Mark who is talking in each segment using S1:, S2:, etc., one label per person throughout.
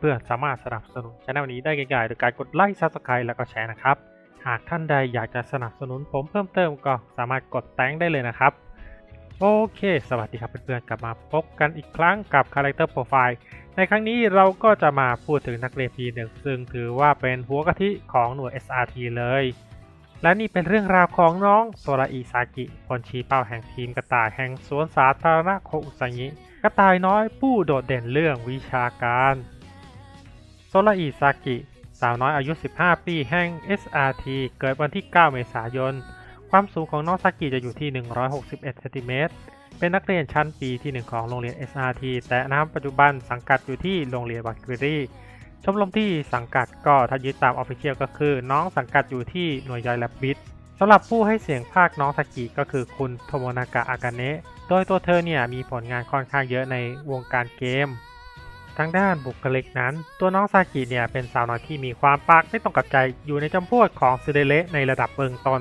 S1: เพื่อนๆสามารถสนับสนุนช่องนี้ได้ง่ายๆโดยการกดไลค์ Subscribe แล้วก็แชร์นะครับ หากท่านใดอยากจะสนับสนุนผมเพิ่มเติมก็สามารถกดแตงได้เลยนะครับ โอเค สวัสดีครับเพื่อนๆกลับมาพบกันอีกครั้งกับ Character Profile ในครั้งนี้เราก็จะมาพูดถึงนักเรียนปีหนึ่งซึ่งถือว่าเป็นหัวกะทิของหน่วย SRT เลย และนี่เป็นเรื่องราวของน้องโซราอิซากิคนชี้เป้าแห่งทีมกระต่ายแห่งสวนสาธารณะโคอุซังิกระต่ายน้อยผู้โดดเด่นเรื่องวิชาการ ราอิซากิ สาวน้อยอายุ 15 ปีแห่ง SRT เกิดวันที่ 9 เมษายน ความสูงของน้องซากิจะอยู่ที่ 161เซนติเมตร เป็นนักเรียนชั้นปีที่ 1 ของโรงเรียน SRT แต่ณปัจจุบันสังกัดอยู่ที่โรงเรียนวากิรีชมรมที่สังกัดก็ถ้ายึดตามออฟฟิเชียลก็คือ น้องสังกัดอยู่ที่หน่วยย่อยแลบบิทสำหรับผู้ให้เสียงภาคน้องซากิก็คือคุณโทโมนากะอากาเนะ โดยตัวเธอเนี่ยมีผลงานค่อนข้างเยอะในวงการเกม ทางด้านบุคลิกนั้น ตัวน้องซากิเนี่ยเป็นสาวน้อยที่มีความปากไม่ตรงกับใจอยู่ในจำพวกของซิเดเลในระดับเบื้องต้น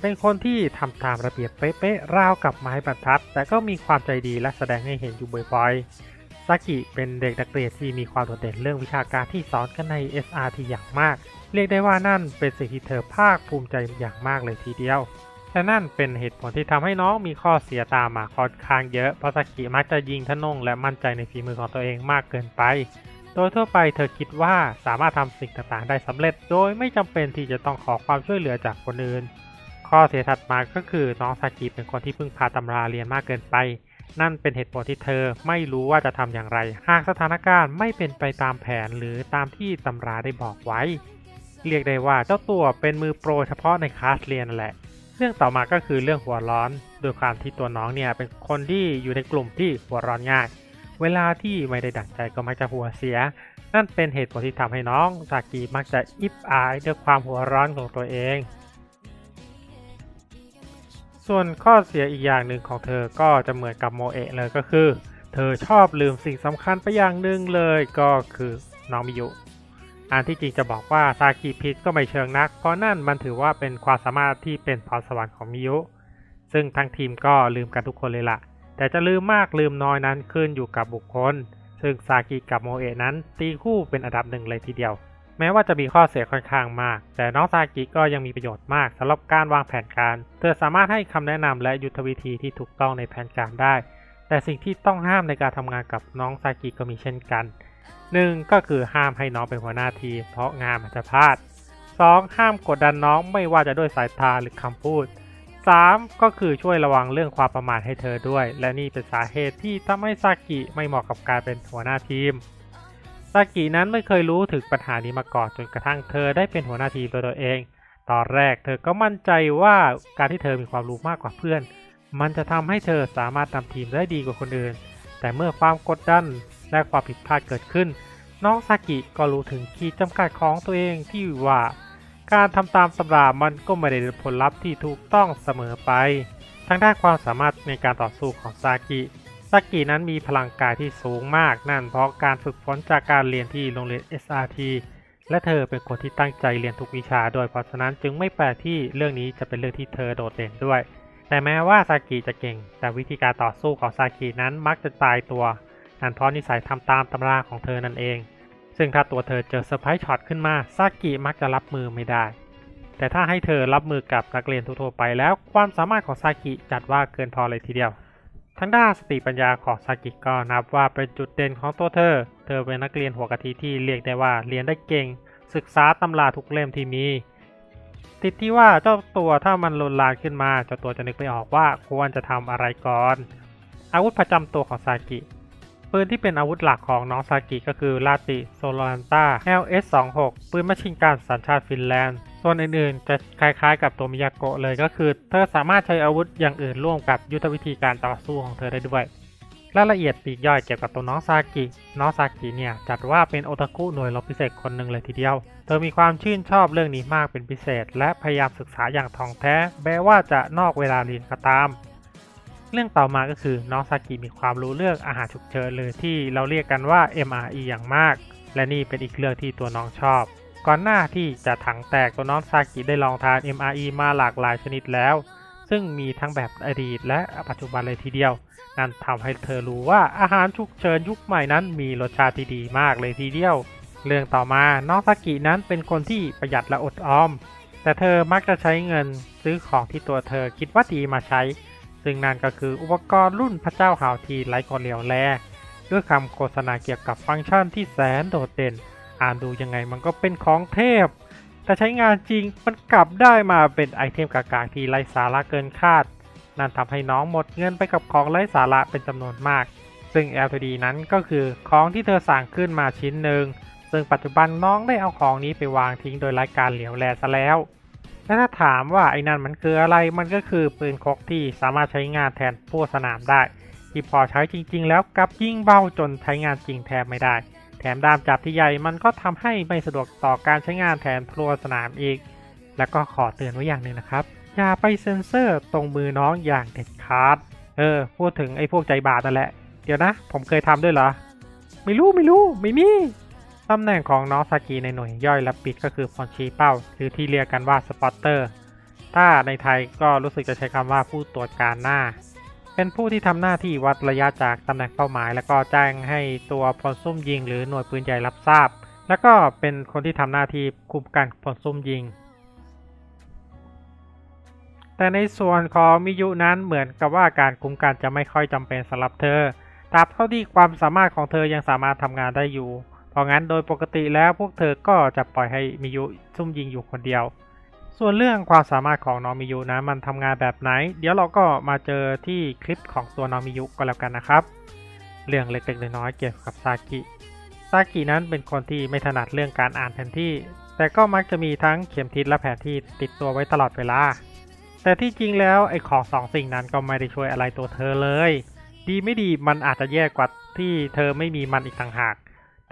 S1: เป็นคนที่ทำตามระเบียบเป๊ะๆราวกับไม้บรรทัด แต่ก็มีความใจดีและแสดงให้เห็นอยู่บ่อยๆซากิเป็นเด็กนักเรียนที่มีความโดดเด่นเรื่องวิชาการที่สอนกันใน SRT อย่างมาก เรียกได้ว่านั่นเป็นสิ่งที่เธอภาคภูมิใจอย่างมากเลยทีเดียว และนั่นเป็นเหตุผลที่ทำให้น้องมีข้อเสียตามมาค่อนข้างเยอะ เพราะซากิมักจะยิงทะนงและมั่นใจในฝีมือของตัวเองมากเกินไป โดยทั่วไปเธอคิดว่าสามารถทำสิ่งต่างๆได้สำเร็จ โดยไม่จำเป็นที่จะต้องขอความช่วยเหลือจากคนอื่น ข้อเสียถัดมาก็คือน้องซากิเป็นคนที่พึ่งพาตำราเรียนมากเกินไป นั่นเป็นเหตุผลที่เธอไม่รู้ว่าจะทำอย่างไร หากสถานการณ์ไม่เป็นไปตามแผนหรือตามที่ตำราได้บอกไว้ เรียกได้ว่าเจ้าตัวเป็นมือโปรเฉพาะในคลาสเรียนแหละ เรื่องต่อมาก็คือเรื่องหัวร้อน โดยความที่ตัวน้องเนี่ยเป็นคนที่อยู่ในกลุ่มที่หัวร้อนง่าย เวลาที่ไม่ได้ดั่งใจก็มักจะหัวเสีย นั่นเป็นเหตุผลที่ทำให้น้องซากิมักจะอิบอายด้วยความหัวร้อนของตัวเอง ส่วนข้อเสียอีกอย่างหนึ่งของเธอก็จะเหมือนกับโมเอะเลยก็คือ เธอชอบลืมสิ่งสำคัญไปอย่างหนึ่งเลยก็คือน้องมิยุ อันที่จริงจะบอกว่าซากิพิษก็ไม่เชิงนัก เพราะนั่นมันถือว่าเป็นความสามารถที่เป็นพรสวรรค์ของมิยุ ซึ่งทั้งทีมก็ลืมกันทุกคนเลยละ่ะ แต่จะลืมมากลืมน้อยนั้นขึ้นอยู่กับบุคคล ซึ่งซากิกับโมเอะนั้นตีคู่เป็นอันดับหนึ่งเลยทีเดียว แม้ว่าจะมีข้อเสียค่อนข้างมาก แต่น้องซากิก็ยังมีประโยชน์มากสำหรับการวางแผนการ เธอสามารถให้คำแนะนำและยุทธวิธีที่ถูกต้องในแผนการได้ แต่สิ่งที่ต้องห้ามในการทำงานกับน้องซากิก็มีเช่นกันเหนึ่งก็คือห้ามให้น้องเป็นหัวหน้าทีมเพราะงานมันจะพลาด 2. ห้ามกดดันน้องไม่ว่าจะด้วยสายตาหรือคำพูด 3. ก็คือช่วยระวังเรื่องความประมาทให้เธอด้วย และนี่เป็นสาเหตุที่ทำให้ซากิไม่เหมาะกับการเป็นหัวหน้าทีมซากินั้นไม่เคยรู้ถึงปัญหานี้มาก่อนจนกระทั่งเธอได้เป็นหัวหน้าทีมตัวตัวเอง ตอนแรกเธอก็มั่นใจว่าการที่เธอมีความรู้มากกว่าเพื่อน มันจะทำให้เธอสามารถนำทีมได้ดีกว่าคนอื่น แต่เมื่อความกดดัน และความผิดพลาดเกิดขึ้น น้องซากิก็รู้ถึงขีดจำกัดของตัวเองที่ว่า การทำตามตำรามันก็ไม่ได้ผลลัพธ์ที่ถูกต้องเสมอไปทางด้านความสามารถในการต่อสู้ของซากิซากินั้นมีพลังกายที่สูงมากนั่นเพราะการฝึกฝนจากการเรียนที่โรงเรียน SRT และเธอเป็นคนที่ตั้งใจเรียนทุกวิชาโดยเพราะฉะนั้นจึงไม่แปลกที่เรื่องนี้จะเป็นเรื่องที่เธอโดดเด่นด้วย แต่แม้ว่าซากิจะเก่ง แต่วิธีการต่อสู้ของซากินั้นมักจะตายตัว นั่นเพราะนิสัยทำตามตำราของเธอนั่นเอง ซึ่งถ้าตัวเธอเจอเซอร์ไพรส์ช็อตขึ้นมาซากิมักจะรับมือไม่ได้ แต่ถ้าให้เธอรับมือกับนักเรียนทั่วไปแล้วความสามารถของซากิจัดว่าเกินพอเลยทีเดียวทั้งด้านสติปัญญาของซากิก็นับว่าเป็นจุดเด่นของตัวเธอ เธอเป็นนักเรียนหัวกะทิที่เรียกได้ว่าเรียนได้เก่ง ศึกษาตำราทุกเล่มที่มี ติดที่ว่าเจ้าตัวถ้ามันลนลานขึ้นมาเจ้าตัวจะนึกไม่ออกว่าควรจะทำอะไรก่อน อาวุธประจำตัวของซากิ ปืนที่เป็นอาวุธหลักของน้องซากิก็คือลาติโซโลนต้า LS26 ปืนแมชชินกันสัญชาติฟินแลนด์ ส่วนอื่นๆ จะคล้ายๆ กับตัวมิยาโกะเลยก็คือ เธอสามารถใช้อาวุธอย่างอื่นร่วมกับยุทธวิธีการต่อสู้ของเธอได้ด้วยรายละเอียดปีกย่อยเกี่ยวกับตัวน้องซากิ น้องซากิเนี่ยจัดว่าเป็นโอตาคุหน่วยรบพิเศษคนหนึ่งเลยทีเดียว เธอมีความชื่นชอบเรื่องนี้มากเป็นพิเศษ และพยายามศึกษาอย่างท่องแท้ แม้ว่าจะนอกเวลาเรียนก็ตาม เรื่องต่อมาก็คือน้องซากิมีความรู้เรื่องอาหารฉุกเฉินเลยที่เราเรียกกันว่า MRE อย่างมาก และนี่เป็นอีกเรื่องที่ตัวน้องชอบ ก่อนหน้าที่จะถังแตกตัวน้องซากิได้ลองทาน MRE มาหลากหลายชนิดแล้ว ซึ่งมีทั้งแบบอดีตและปัจจุบันเลยทีเดียว นั่นทำให้เธอรู้ว่าอาหารฉุกเฉินยุคใหม่นั้นมีรสชาติที่ดีมากเลยทีเดียว เรื่องต่อมาน้องซากินั้นเป็นคนที่ประหยัดและอดออม แต่เธอมักจะใช้เงินซื้อของที่ตัวเธอคิดว่าดีมาใช้ ซึ่งนั่นก็คืออุปกรณ์รุ่นพระเจ้าหาวทีไร้คนเหลียวแล ด้วยคำโฆษณาเกี่ยวกับฟังก์ชันที่แสนโดดเด่น อ่านดูยังไงมันก็เป็นของเทพ แต่ใช้งานจริงมันกลับได้มาเป็นไอเทมกากๆที่ไร้สาระเกินคาด นั่นทำให้น้องหมดเงินไปกับของไร้สาระเป็นจำนวนมาก ซึ่ง LTD นั้นก็คือของที่เธอสั่งขึ้นมาชิ้นหนึ่งซึ่งปัจจุบันน้องได้เอาของนี้ไปวางทิ้งโดยไร้การเหลียวแลซะแล้ว และถ้าถามว่าไอ้นั่นมันคืออะไรมันก็คือปืนคกที่สามารถใช้งานแทนพวกสนามได้ ที่พอใช้จริง ๆ แล้วกลับยิ่งเบาจนใช้งานจริงแทบไม่ได้ แถมด้ามจับที่ใหญ่มันก็ทำให้ไม่สะดวกต่อการใช้งานแทนพลัวสนามอีก แล้วก็ขอเตือนไว้อย่างหนึ่งนะครับ อย่าไปเซ็นเซอร์ตรงมือน้องอย่างเด็ดขาด เออ พูดถึงไอ้พวกใจบาปนั่นแหละ เดี๋ยวนะ ผมเคยทำด้วยเหรอ ไม่รู้ไม่รู้ไม่มี ตำแหน่งของน้องซากิในหน่วยย่อยและปิดก็คือพลชี้เป้า หรือที่เรียกกันว่าสปอตเตอร์ ถ้าในไทยก็รู้สึกจะใช้คำว่าผู้ตรวจการหน้า เป็นผู้ที่ทำหน้าที่วัดระยะจากตำแหน่งเป้าหมาย แล้วก็แจ้งให้ตัวพลซุ่มยิง หรือหน่วยปืนใหญ่รับทราบ แล้วก็เป็นคนที่ทำหน้าที่คุมการพลซุ่มยิง แต่ในส่วนของมิยุนั้นเหมือนกับว่าการคุมการจะไม่ค่อยจำเป็นสำหรับเธอตราบเท่าที่ความสามารถของเธอยังสามารถทำงานได้อยู่ เพราะงั้นโดยปกติแล้วพวกเธอก็จะปล่อยให้มิยุซุ่มยิงอยู่คนเดียว ส่วนเรื่องความสามารถของน้องมิยุนะมันทำงานแบบไหน เดี๋ยวเราก็มาเจอที่คลิปของตัวน้องมิยุก็แล้วกันนะครับ เรื่องเล็กๆน้อยๆเกี่ยวกับซากิซากินั้นเป็นคนที่ไม่ถนัดเรื่องการอ่านแผนที่ แต่ก็มักจะมีทั้งเข็มทิศและแผนที่ติดตัวไว้ตลอดเวลา แต่ที่จริงแล้วไอ้ของสองสิ่งนั้นก็ไม่ได้ช่วยอะไรตัวเธอเลย ดีไม่ดีมันอาจจะแย่กว่าที่เธอไม่มีมันอีกต่างหาก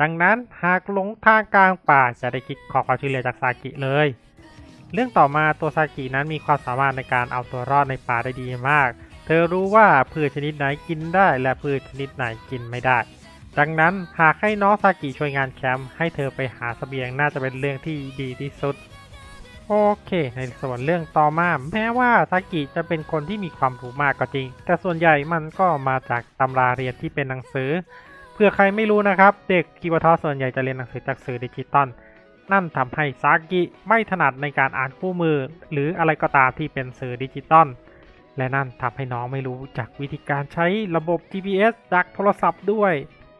S1: ดังนั้นหากหลงทางกลางป่าจะได้คิดขอความช่วยเหลือจากซากิเลย เรื่องต่อมาตัวซากินั้นมีความสามารถในการเอาตัวรอดในป่าได้ดีมาก เธอรู้ว่าพืชชนิดไหนกินได้และพืชชนิดไหนกินไม่ได้ ดังนั้นหากให้น้องซากิช่วยงานแคมป์ให้เธอไปหาเสบียงน่าจะเป็นเรื่องที่ดีที่สุด โอเค ในส่วนเรื่องต่อมา แม้ว่าซากิจะเป็นคนที่มีความรู้มากก็จริง แต่ส่วนใหญ่มันก็มาจากตำราเรียนที่เป็นหนังสือ เพื่อใครไม่รู้นะครับ เด็กกีวทอส่วนใหญ่จะเรียนหนังสือจากสื่อดิจิตอลนั่นทำให้ซากิไม่ถนัดในการอ่านคู่มือ หรืออะไรก็ตามที่เป็นสื่อดิจิตอลและนั่นทำให้น้องไม่รู้จักวิธีการใช้ระบบ GPS จากโทรศัพท์ด้วย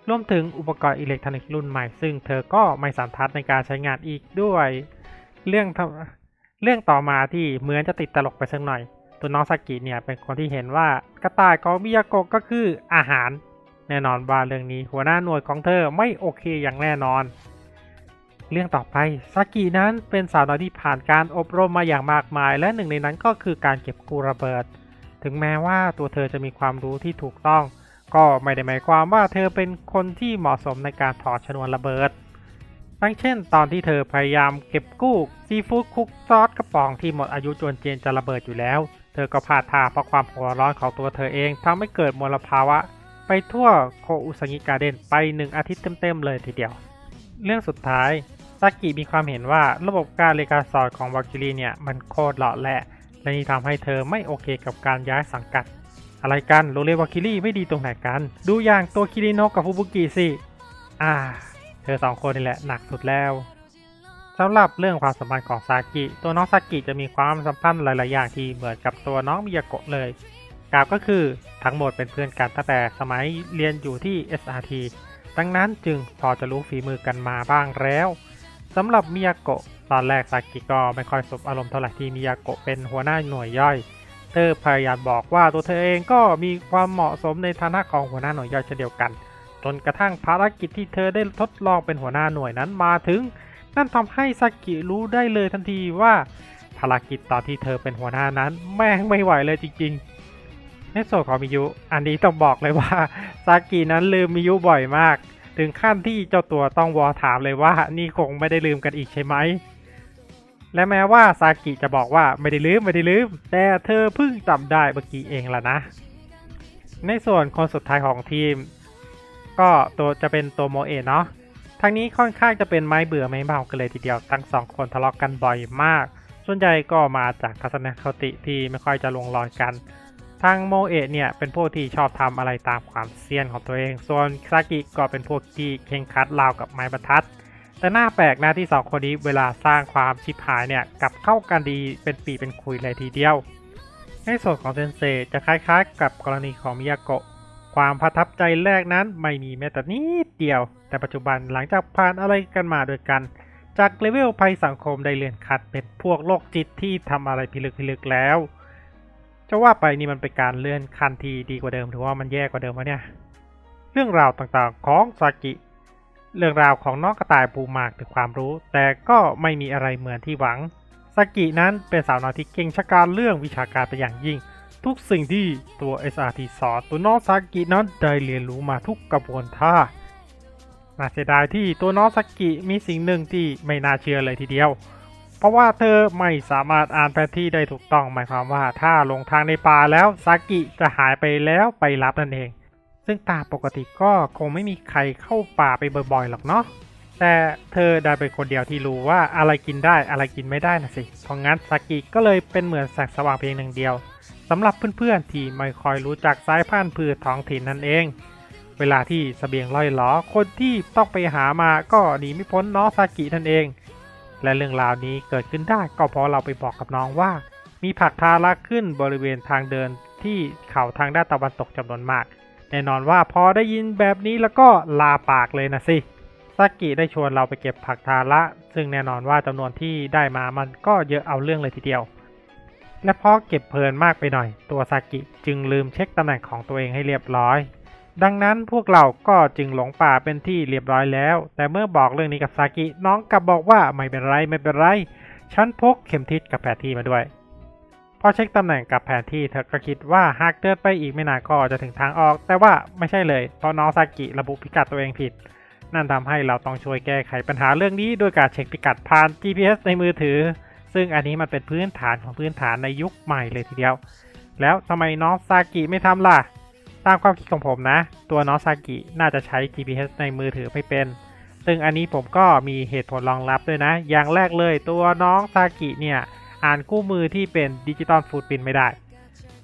S1: รวมถึงอุปกรณ์อิเล็กทรอนิกส์รุ่นใหม่ ซึ่งเธอก็ไม่สันทัดในการใช้งานอีกด้วย เรื่องเรื่องต่อมาที่เหมือนจะติดตลกไปสักหน่อย ตัวน้องซากิเนี่ยเป็นคนที่เห็นว่ากระต่ายของมิยาโกะก็คืออาหาร แน่นอนว่าเรื่องนี้หัวหน้าหน่วยของเธอไม่โอเคอย่างแน่นอน เรื่องต่อไปซากินั้นเป็นสาวน้อยที่ผ่านการอบรมมาอย่างมากมาย และหนึ่งในนั้นก็คือการเก็บกู้ระเบิด ถึงแม้ว่าตัวเธอจะมีความรู้ที่ถูกต้อง ก็ไม่ได้หมายความว่าเธอเป็นคนที่เหมาะสมในการถอดชนวนระเบิดดังเช่น ตอนที่เธอพยายามเก็บกู้ซีฟู้ดคุกซอสกระป๋องที่หมดอายุจนเจนจะระเบิดอยู่แล้ว เธอก็พลาดท่าเพราะความหัวร้อนของตัวเธอเองทำให้เกิดมลภาวะ ไปทั่วโคอุสงิการ์เดนไปหนึ่งอาทิตย์เต็มๆเลยทีเดียว เรื่องสุดท้ายซากิมีความเห็นว่าระบบการเรียนการสอนของวากิลีเนี่ย มันโคตรเหลาะแหละและนี่ทำให้เธอไม่โอเคกับการย้ายสังกัด อะไรกันโรเลวาคิริไม่ดีตรงไหนกัน ดูอย่างตัวคิริโนะกับฟูบุกิสิอ่า เธอสองคนนี่แหละหนักสุดแล้วสำหรับเรื่องความสัมพันธ์ของซากิ ตัวน้องซากิจะมีความสัมพันธ์หลาย ๆ อย่างที่เหมือนกับตัวน้องมิยาโกะเลย กาบก็คือทั้งหมดเป็นเพื่อนกันตั้งแต่สมัยเรียนอยู่ที่ SRT ดังนั้นจึงพอจะรู้ฝีมือกันมาบ้างแล้วสำหรับมิยาโกะตอนแรกซากิก็ไม่ค่อยสบอารมณ์เท่าไหร่ที่มิยาโกะเป็นหัวหน้าหน่วยย่อย เธอพยายามบอกว่าตัวเธอเองก็มีความเหมาะสมในฐานะของหัวหน้าหน่วยย่อยเช่นเดียวกัน จนกระทั่งภารกิจที่เธอได้ทดลองเป็นหัวหน้าหน่วยนั้นมาถึง นั่นทำให้ซากิรู้ได้เลยทันทีว่าภารกิจตอนที่เธอเป็นหัวหน้านั้นแม่งไม่ไหวเลยจริงๆ ในส่วนของมิยุ อันนี้ต้องบอกเลยว่าซากินั้นลืมมิยุบ่อยมาก ถึงขั้นที่เจ้าตัวต้องวอถามเลยว่านี่คงไม่ได้ลืมกันอีกใช่ไหม และแม้ว่าซากิจะบอกว่าไม่ได้ลืมไม่ได้ลืม แต่เธอเพิ่งจำได้เมื่อกี้เองล่ะนะ ในส่วนคนสุดท้ายของทีม ก็ตัวจะเป็นตัวโมเอะเนาะทางนี้ค่อนข้างจะเป็นไม้เบื่อไม้เมากันเลยทีเดียวทั้งสองคนทะเลาะกกันบ่อยมาก ส่วนใหญ่ก็มาจากทัศนคติที่ไม่ค่อยจะลงรอยกัน ทางโมเอะเนี่ยเป็นพวกที่ชอบทำอะไรตามความเซียนของตัวเอง ส่วนซากิก็เป็นพวกที่เข่งคัดราวกับไม้บรรทัด แต่หน้าแปลกนะที่สองคนนี้เวลาสร้างความชิบหายเนี่ยกลับเข้ากันดีเป็นปีเป็นคุยเลยทีเดียว ในส่วนของเซนเซจะคล้ายๆ กับกรณีของมิยาโกะ ความประทับใจแรกนั้นไม่มีแม้แต่นิดเดียว แต่ปัจจุบันหลังจากผ่านอะไรกันมาด้วยกัน จากเลเวลภัยสังคมได้เลื่อนขัดเป็นพวกโรคจิตที่ทำอะไรพิลึกพิลึกแล้ว จะว่าไปนี่มันเป็นการเลื่อนขั้นที่ดีกว่าเดิมหรือว่ามันแย่กว่าเดิมวะเนี่ย เรื่องราวต่างๆของซากิ เรื่องราวของน้องกระต่ายปูมากถึงความรู้ แต่ก็ไม่มีอะไรเหมือนที่หวังซากินั้นเป็นสาวน้อยที่เก่งชะการเรื่องวิชาการเป็นอย่างยิ่ง ทุกสิ่งที่ตัว SRT สอนตัวน้องซากินั้นได้เรียนรู้มาทุกกระบวนท่าน่าเสียดายที่ตัวน้องซากิมีสิ่งหนึ่งที่ไม่น่าเชื่อเลยทีเดียว เพราะว่าเธอไม่สามารถอ่านแผนที่ได้ถูกต้องหมายความว่าถ้าลงทางในป่าแล้วซากิจะหายไปแล้วไปรับนั่นเอง ซึ่งตามปกติก็คงไม่มีใครเข้าป่าไปบ่อยๆหรอกเนาะแต่เธอได้เป็นคนเดียวที่รู้ว่าอะไรกินได้อะไรกินไม่ได้นะสิ เพราะงั้นซากิก็เลยเป็นเหมือนแสงสว่างเพียงหนึ่งเดียวสำหรับเพื่อนๆที่ไม่ค่อยรู้จักสายพันธุ์พืชท้องถิ่นนั่นเอง เวลาที่สเสบียงล่อยหลอคนที่ต้องไปหามาก็หนีไม่พ้นน้องซากินั่นเอง และเรื่องราวนี้เกิดขึ้นได้ก็เพราะเราไปบอกกับน้องว่า มีผักทาระขึ้นบริเวณทางเดินที่เขาทางด้านตะวันตกจำนวนมาก แน่นอนว่าพอได้ยินแบบนี้แล้วก็ลาปากเลยนะสิซากิได้ชวนเราไปเก็บผักทาระ ซึ่งแน่นอนว่าจำนวนที่ได้มามันก็เยอะเอาเรื่องเลยทีเดียว และเพราะเก็บเพลินมากไปหน่อย ตัวซากิจึงลืมเช็คตำแหน่งของตัวเองให้เรียบร้อย ดังนั้นพวกเราก็จึงหลงป่าเป็นที่เรียบร้อยแล้ว แต่เมื่อบอกเรื่องนี้กับซากิน้องกลับบอกว่าไม่เป็นไรไม่เป็นไร ฉันพกเข็มทิศกับแผนที่มาด้วย พอเช็คตำแหน่งกับแผนที่เธอก็คิดว่าหากเดินไปอีกไม่นานก็จะถึงทางออก แต่ว่าไม่ใช่เลย เพราะน้องซากิระบุพิกัดตัวเองผิด นั่นทำให้เราต้องช่วยแก้ไขปัญหาเรื่องนี้ด้วยการเช็คพิกัดผ่าน GPS ในมือถือ ซึ่งอันนี้มันเป็นพื้นฐานของพื้นฐานในยุคใหม่เลยทีเดียว แล้วทำไมน้องซากิไม่ทำล่ะ ตามความคิดของผมนะ ตัวน้องซากิน่าจะใช้ GPS ในมือถือไม่เป็น ซึ่งอันนี้ผมก็มีเหตุผลรองรับด้วยนะ อย่างแรกเลยตัวน้องซากิเนี่ย อ่านคู่มือที่เป็นดิจิตอลฟูดพินไม่ได้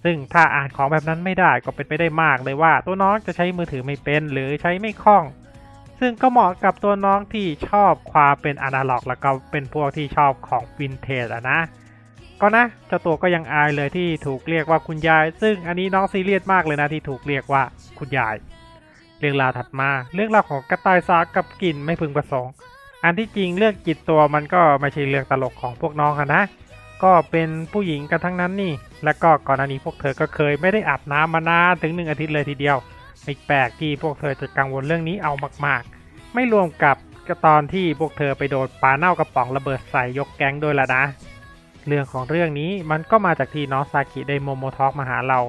S1: ซึ่งถ้าอ่านของแบบนั้นไม่ได้ก็เป็นไปได้มากเลยว่า ตัวน้องจะใช้มือถือไม่เป็นหรือใช้ไม่คล่อง ซึ่งก็เหมาะกับตัวน้องที่ชอบความเป็นอนาล็อก แล้วก็เป็นพวกที่ชอบของวินเทจอะนะ ก็นะเจ้าตัวก็ยังอายเลยที่ถูกเรียกว่าคุณยาย ซึ่งอันนี้น้องซีเรียสมากเลยนะที่ถูกเรียกว่าคุณยาย เรื่องราวถัดมาเรื่องราวของกระต่ายสากับกลิ่นไม่พึงประสงค์ อันที่จริงเรื่องจิตตัวมันก็ไม่ใช่เรื่องตลกของพวกน้องอะนะ ก็เป็นผู้หญิงกันทั้งนั้นนี่ แล้วก็ก่อนอันนี้พวกเธอก็เคยไม่ได้อาบน้ำมานานถึงหนึ่งอาทิตย์เลยทีเดียวไม่แปลกที่พวกเธอจะกังวลเรื่องนี้เอามาก ๆ ไม่รวมกับตอนที่พวกเธอไปโดนปลาเน่ากระป๋องระเบิดใส่ยกแก๊งด้วยละนะ เรื่องของเรื่องนี้มันก็มาจากที่น้องซากิได้โมโมทอกมาหาเรา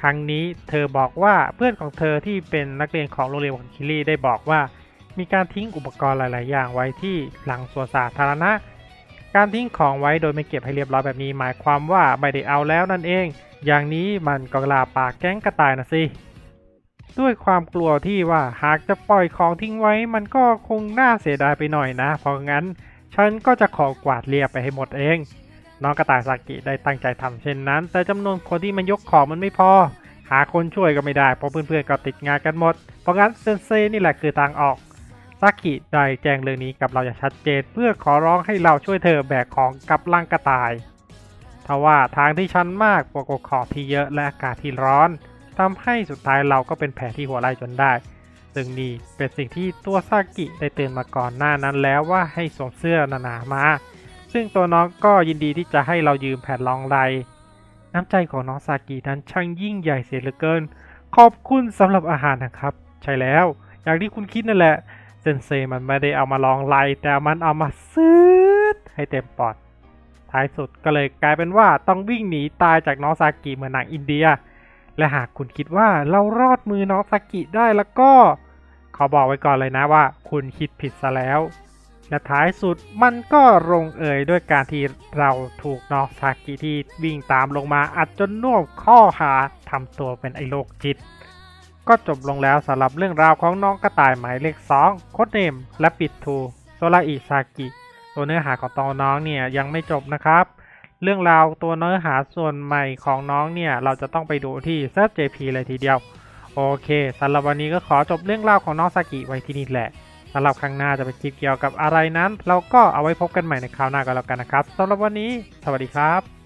S1: ครั้งนี้เธอบอกว่าเพื่อนของเธอที่เป็นนักเรียนของโรงเรียนของคิรีได้บอกว่า มีการทิ้งอุปกรณ์หลาย ๆ อย่างไว้ที่หลังสวนสาธารณะ การทิ้งของไว้โดยไม่เก็บให้เรียบร้อยแบบนี้ หมายความว่าไม่ได้เอาแล้วนั่นเอง อย่างนี้มันก็ลาปากแก๊งกระต่ายนะสิด้วยความกลัวที่ว่าหากจะปล่อยของทิ้งไว้ มันก็คงน่าเสียดายไปหน่อยนะ เพราะงั้น ฉันก็จะขอกวาดเรียบไปให้หมดเอง น้องกระต่ายซากิได้ตั้งใจทำเช่นนั้น แต่จำนวนคนที่มันยกของมันไม่พอ หาคนช่วยก็ไม่ได้ เพราะเพื่อนๆก็ติดงานกันหมด เพราะงั้นเซนเซนี่แหละคือทางออกซากิได้แจ้งเรื่องนี้กับเราอย่างชัดเจน เพื่อขอร้องให้เราช่วยเธอแบกของกับลังกระต่ายทว่าทางที่ชันมากบวกกับขอบที่เยอะและอากาศที่ร้อนทำให้สุดท้ายเราก็เป็นแผลที่หัวไหล่จนได้ ซึ่งนี่เป็นสิ่งที่ตัวซากิได้เตือนมาก่อนหน้านั้นแล้วว่าให้สวมเสื้อหนาๆมา ซึ่งตัวน้องก็ยินดีที่จะให้เรายืมแผ่นรองไหลน้ำใจของน้องซากินั้นช่างยิ่งใหญ่เสียเหลือเกิน ขอบคุณสำหรับอาหารนะครับ ใช่แล้ว อย่างที่คุณคิดนั่นแหละ เซนเซมันไม่ได้เอามาลองไลแต่มันเอามาซื้อให้เต็มปอด ท้ายสุดก็เลยกลายเป็นว่าต้องวิ่งหนีตายจากน้องซากิเหมือนหนังอินเดีย และหากคุณคิดว่าเรารอดมือน้องซากิได้แล้วก็ ขอบอกไว้ก่อนเลยนะว่า คุณคิดผิดซะแล้ว และท้ายสุดมันก็ลงเอยด้วยการที่เราถูกน้องซากิที่วิ่งตามลงมาอัดจนน่วมข้อหาทำตัวเป็นไอโรคจิต ก็จบลงแล้วสำหรับเรื่องราวของน้องกระต่ายหมายเลข2โคดเนม และปิดทูโซลาอิซากิตัวเนื้อหาของตอนน้องเนี่ยยังไม่จบนะครับ เรื่องราวตัวเนื้อหาส่วนใหม่ของน้องเนี่ยเราจะต้องไปดูที่ ZJP เลยทีเดียว โอเคสำหรับวันนี้ก็ขอจบเรื่องราวของน้องซากิไว้ที่นี่แหละ สำหรับครั้งหน้าจะเป็นคลิปเกี่ยวกับอะไรนั้น เราก็เอาไว้พบกันใหม่ในคราวหน้าก็แล้วกันนะครับสำหรับวันนี้ สวัสดีครับ